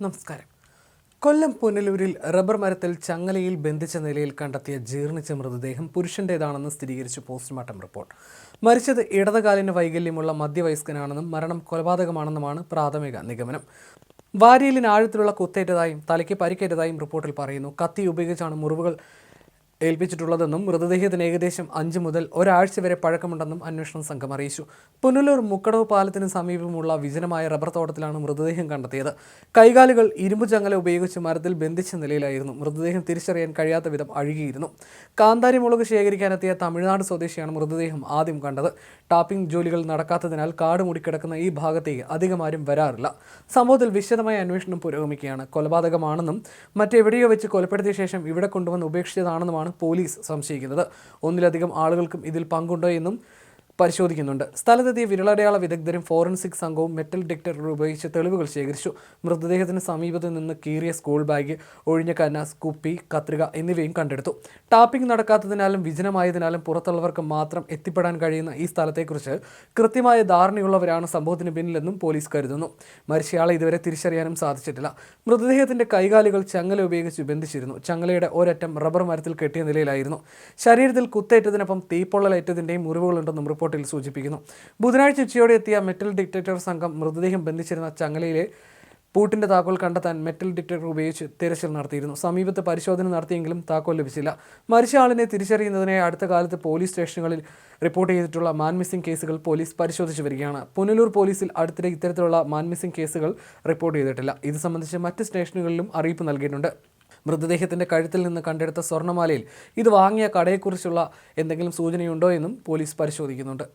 നമസ്കാരം. കൊല്ലം പുനലൂരിൽ റബ്ബർ മരത്തിൽ ചങ്ങലയിൽ ബന്ധിച്ച നിലയിൽ കണ്ടെത്തിയ ജീർണിച്ച മൃതദേഹം പുരുഷന്റേതാണെന്ന് സ്ഥിരീകരിച്ചു പോസ്റ്റ്മോർട്ടം റിപ്പോർട്ട്. മരിച്ചത് ഇടതുകാലിന് വൈകല്യമുള്ള മധ്യവയസ്കനാണെന്നും മരണം കൊലപാതകമാണെന്നുമാണ് പ്രാഥമിക നിഗമനം. വാരിയലിന് ആഴത്തിലുള്ള കുത്തേറ്റതായും തലയ്ക്ക് പരിക്കേറ്റതായും റിപ്പോർട്ടിൽ പറയുന്നു. കത്തി ഉപയോഗിച്ചാണ് മുറിവുകൾ ഏൽപ്പിച്ചിട്ടുള്ളതെന്നും മൃതദേഹത്തിന് ഏകദേശം അഞ്ച് മുതൽ ഒരാഴ്ച വരെ പഴക്കമുണ്ടെന്നും അന്വേഷണ സംഘം അറിയിച്ചു. പുനലൂർ മുക്കടവ് പാലത്തിന് സമീപമുള്ള വിജനമായ റബ്ബർ തോട്ടത്തിലാണ് മൃതദേഹം കണ്ടെത്തിയത്. കൈകാലുകൾ ഇരുമ്പ് ചങ്ങല ഉപയോഗിച്ച് മരത്തിൽ ബന്ധിച്ച നിലയിലായിരുന്നു. മൃതദേഹം തിരിച്ചറിയാൻ കഴിയാത്ത വിധം അഴുകിയിരുന്നു. കാന്താരി മുളക് ശേഖരിക്കാനെത്തിയ തമിഴ്നാട് സ്വദേശിയാണ് മൃതദേഹം ആദ്യം കണ്ടത്. ടാപ്പിംഗ് ജോലികൾ നടക്കാത്തതിനാൽ കാട് മൂടിക്കിടക്കുന്ന ഈ ഭാഗത്തേക്ക് അധികം ആരും വരാറില്ല. സംഭവത്തിൽ വിശദമായ അന്വേഷണം പുരോഗമിക്കുകയാണ്. കൊലപാതകമാണെന്നും മറ്റെവിടെയോ വെച്ച് കൊലപ്പെടുത്തിയ ശേഷം ഇവിടെ കൊണ്ടുവന്ന് ഉപേക്ഷിച്ചതാണെന്നുമാണ് പോലീസ് സംശയിക്കുന്നത്. ഒന്നിലധികം ആളുകൾക്കും ഇതിൽ പങ്കുണ്ടോ എന്നും പരിശോധിക്കുന്നുണ്ട്. സ്ഥലത്തെത്തിയ വിരളടയാള വിദഗ്ധരും ഫോറൻസിക് സംഘവും മെറ്റൽ ഡിറ്റക്ടർ ഉപയോഗിച്ച് തെളിവുകൾ ശേഖരിച്ചു. മൃതദേഹത്തിന് സമീപത്ത് നിന്ന് കീറിയ സ്കൂൾ ബാഗ് ഒഴിഞ്ഞ കന്നാസ് കുപ്പി കത്രിക എന്നിവയും കണ്ടെടുത്തു. ടാപ്പിംഗ് നടക്കാത്തതിനാലും വിജനമായതിനാലും പുറത്തുള്ളവർക്ക് മാത്രം എത്തിപ്പെടാൻ കഴിയുന്ന ഈ സ്ഥലത്തെക്കുറിച്ച് കൃത്യമായ ധാരണയുള്ളവരാണ് സംഭവത്തിന് പിന്നിലെന്നും പോലീസ് കരുതുന്നു. മരിച്ചയാളെ ഇതുവരെ തിരിച്ചറിയാനും സാധിച്ചിട്ടില്ല. മൃതദേഹത്തിന്റെ കൈകാലുകൾ ചങ്ങല ഉപയോഗിച്ച് ബന്ധിച്ചിരുന്നു. ചങ്ങലയുടെ ഒരറ്റം റബ്ബർ മരത്തിൽ കെട്ടിയ നിലയിലായിരുന്നു. ശരീരത്തിൽ കുത്തേറ്റതിനൊപ്പം തീപ്പൊള്ളലേറ്റതിന്റെയും മുറിവുകളുണ്ടെന്നും റിപ്പോർട്ടിൽ സൂചിപ്പിക്കുന്നു. ബുധനാഴ്ച ഉച്ചയോടെ എത്തിയ മെറ്റൽ ഡിറ്റക്ടർ സംഘം മൃതദേഹം ബന്ധിച്ചിരുന്ന ചങ്ങലയിലെ പൂട്ടിന്റെ താക്കോൽ കണ്ടെത്താൻ മെറ്റൽ ഡിറ്റക്ടർ ഉപയോഗിച്ച് തിരച്ചിൽ നടത്തിയിരുന്നു. സമീപത്ത് പരിശോധന നടത്തിയെങ്കിലും താക്കോൽ ലഭിച്ചില്ല. മരിച്ച ആളിനെ തിരിച്ചറിയുന്നതിനായി അടുത്ത കാലത്ത് പോലീസ് സ്റ്റേഷനുകളിൽ റിപ്പോർട്ട് ചെയ്തിട്ടുള്ള മാൻ മിസ്സിംഗ് കേസുകൾ പോലീസ് പരിശോധിച്ചു വരികയാണ്. പുനലൂർ പോലീസിൽ അടുത്തിടെ ഇത്തരത്തിലുള്ള മാൻ മിസ്സിംഗ് കേസുകൾ റിപ്പോർട്ട് ചെയ്തിട്ടില്ല. ഇത് സംബന്ധിച്ച് മറ്റ് സ്റ്റേഷനുകളിലും അറിയിപ്പ് നൽകിയിട്ടുണ്ട്. മൃതദേഹത്തിന്റെ കഴുത്തിൽ നിന്ന് കണ്ടെടുത്ത സ്വർണമാലയിൽ ഇത് വാങ്ങിയ കടയെക്കുറിച്ചുള്ള എന്തെങ്കിലും സൂചനയുണ്ടോ എന്നും പോലീസ് പരിശോധിക്കുന്നുണ്ട്.